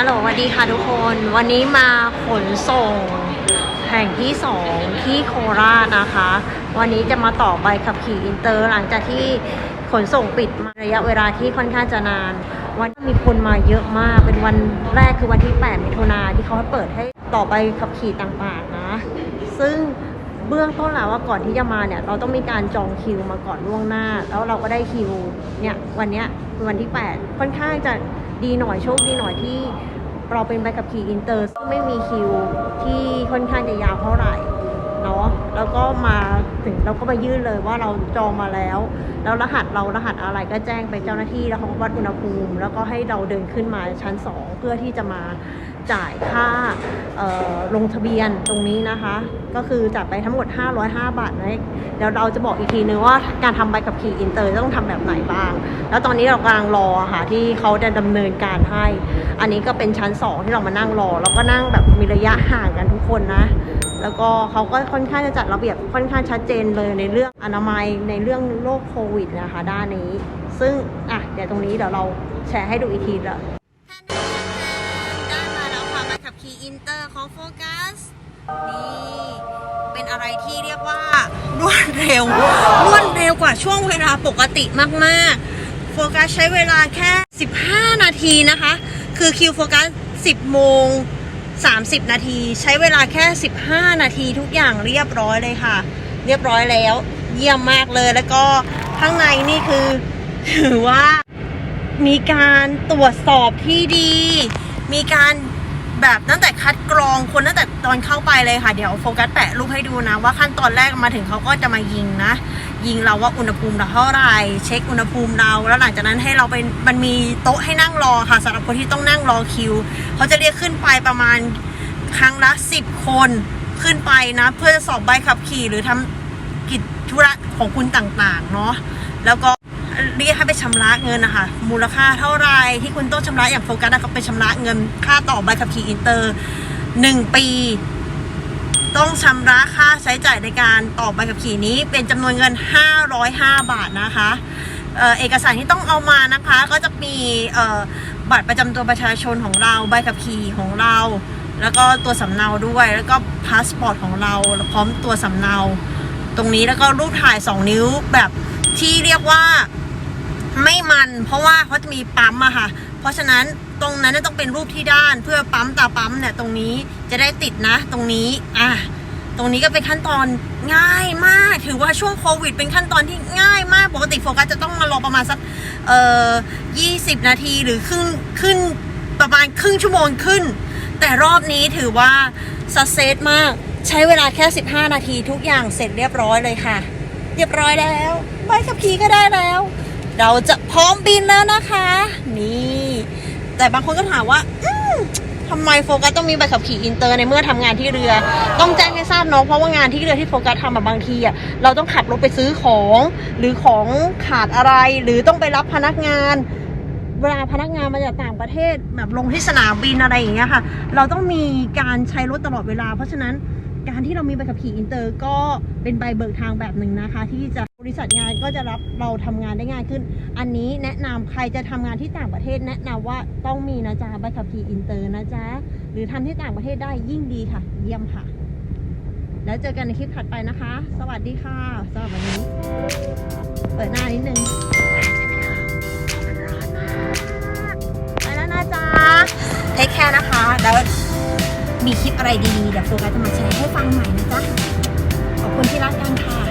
ัลโหลสวัสดีค่ะทุกคน วันนี้มาขนส่งแห่งที่สองที่โคราชนะคะ วันนี้จะมาต่อใบขับขี่อินเตอร์หลังจากที่ขนส่งปิดมาระยะเวลาที่ค่อนข้างจะนาน วันนี้มีคนมาเยอะมาก เป็นวันแรกคือวันที่ 8 มิถุนาที่เขาเปิดให้ต่อใบขับขี่ต่างๆนะ ซึ่งเบื้องต้นแล้วว่าก่อนที่จะมาเนี่ยเราต้องมีการจองคิวมาก่อนล่วงหน้า แล้วเราก็ได้คิวเนี่ยวันนี้คือวันที่ 8 ค่อนข้างจะ ดีหน่อยโชคดีหน่อยที่เราเป็นใบขับขี่อินเตอร์ซึ่งไม่มีคิวที่ค่อนข้างจะยาวเท่าไหร่เนาะแล้วก็มาถึงเราก็มายื่นเลยว่าเราจองมาแล้ว แล้วรหัสเรารหัสอะไรก็แจ้งไปเจ้าหน้าที่แล้วเขาก็วัดอุณหภูมิ แล้วก็ให้เราเดินขึ้นมาชั้น 2 เพื่อที่จะมา จ่ายค่าลงทะเบียนตรงนี้นะคะ ก็คือจ่ายไปทั้งหมด 505 บาทนะเดี๋ยวเราจะบอกอีกทีนึงว่าการทำใบขับขี่อินเตอร์ต้องทำแบบไหนบ้าง แล้วตอนนี้เรากำลังรอค่ะที่เขาจะดำเนินการให้ อันนี้ก็เป็นชั้น 2 ที่เรามานั่งรอ แล้วก็นั่งแบบมีระยะห่างกันทุกคนนะแล้วก็เขาก็ค่อนข้างจะจัดระเบียบค่อนข้างชัดเจนเลยในเรื่องอนามัยในเรื่องโรคโควิดนะคะ ด้านนี้ ซึ่งอะเดี๋ยวตรงนี้เดี๋ยวเราแชร์ให้ดูอีกทีละ ค่ะมาขับขี่อินเตอร์ของโฟกัสนี่เป็นอะไรที่เรียกว่ารวดเร็วรวดเร็วกว่าช่วงเวลาปกติมากๆ โฟกัสใช้เวลาแค่ 15 นาทีนะคะ คือคิวโฟกัส 10 โมง 30 นาที ใช้เวลาแค่ 15 นาทีทุกอย่างเรียบร้อยเลยค่ะ เรียบร้อยแล้ว เยี่ยมมากเลยแล้วก็ข้างในนี่คือถือว่ามีการตรวจสอบที่ดี มีการ แบบตั้งแต่คัดกรองคนตั้งแต่ตอนเข้าไปเลยค่ะเดี๋ยวโฟกัสแปะรูปให้ดูนะ ว่าขั้นตอนแรกมาถึงเขาก็จะมายิงนะ ยิงเราว่าอุณหภูมิเราเท่าไหร่เช็คอุณหภูมิเราแล้วหลังจากนั้นให้เราเป็นมันมีโต๊ะให้นั่งรอค่ะสำหรับคนที่ต้องนั่งรอคิวเขาจะเรียกขึ้นไปประมาณครั้งละ10คนขึ้นไปนะ เพื่อจะสอบใบขับขี่หรือทำกิจธุระของคุณต่างๆเนาะแล้วก็ เรียกให้ไปชำระเงินนะคะมูลค่าเท่าไรที่คุณต้องชำระอย่างโฟกัสนะก็ไปชำระเงินค่าต่อใบขับขี่อินเตอร์หนึ่งปี ต้องชำระค่าใช้จ่ายในการต่อใบขับขี่นี้ เป็นจำนวนเงิน 505 บาทนะคะเอเอกสารที่ต้องเอามานะคะก็จะมีบัตรประจำตัวประชาชนของเราใบขับขี่ของเรา แล้วก็ตัวสำเนาด้วย แล้วก็พาสปอร์ตของเราพร้อมตัวสำเนา ตรงนี้แล้วก็รูปถ่าย 2 นิ้วแบบที่เรียกว่า ไม่มันเพราะว่าเขาจะมีปั๊มอะค่ะ เพราะฉะนั้นตรงนั้นต้องเป็นรูปที่ด้านเพื่อปั๊มตาปั๊มเนี่ยตรงนี้จะได้ติดนะ ตรงนี้อะตรงนี้ก็เป็นขั้นตอนง่ายมาก ถือว่าช่วงโควิด เป็นขั้นตอนที่ง่ายมาก ปกติโฟกัสจะต้องมารอประมาณสักเอ่อ20นาทีหรือครึ่งขึ้นประมาณครึ่งชั่วโมงขึ้น แต่รอบนี้ถือว่าสัเซตมากใช้เวลาแค่ 15 นาทีทุกอย่างเสร็จเรียบร้อยเลยค่ะ เรียบร้อยแล้วใบขับขี่ก็ได้แล้ว เราจะพร้อมบินแล้วนะคะ นี่ แต่บางคนก็ถามว่าทำไมโฟกัสต้องมีใบขับขี่อินเตอร์ในเมื่อทำงานที่เรือ ต้องแจ้งให้ทราบเนาะเพราะว่างานที่เรือที่โฟกัสทำแบบบางทีอะเราต้องขับรถไปซื้อของ หรือของขาดอะไร หรือต้องไปรับพนักงาน เวลาพนักงานมาจากต่างประเทศแบบลงที่สนามบินอะไรอย่างเงี้ยค่ะ เราต้องมีการใช้รถตลอดเวลา เพราะฉะนั้นการที่เรามีใบขับขี่อินเตอร์ก็เป็นใบเบิกทางแบบหนึ่งนะคะ ที่จะ บริษัทงานก็จะรับเราทำงานได้ง่ายขึ้น อันนี้แนะนำใครจะทำงานที่ต่างประเทศ แนะนำว่าต้องมีนะจ๊ะใบขับขี่อินเตอร์นะจ๊ะ หรือทำที่ต่างประเทศได้ยิ่งดีค่ะ เยี่ยมค่ะ แล้วเจอกันในคลิปถัดไปนะคะ สวัสดีค่ะสำหรับวันนี้ เปิดหน้านิดนึงไปแล้วนะจ๊ะเทคแคร์นะคะ แล้วมีคลิปอะไรดีๆเดี๋ยวโฟกัสจะมาแชร์ให้ฟังใหม่นะจ๊ะ ขอบคุณที่รักกันค่ะ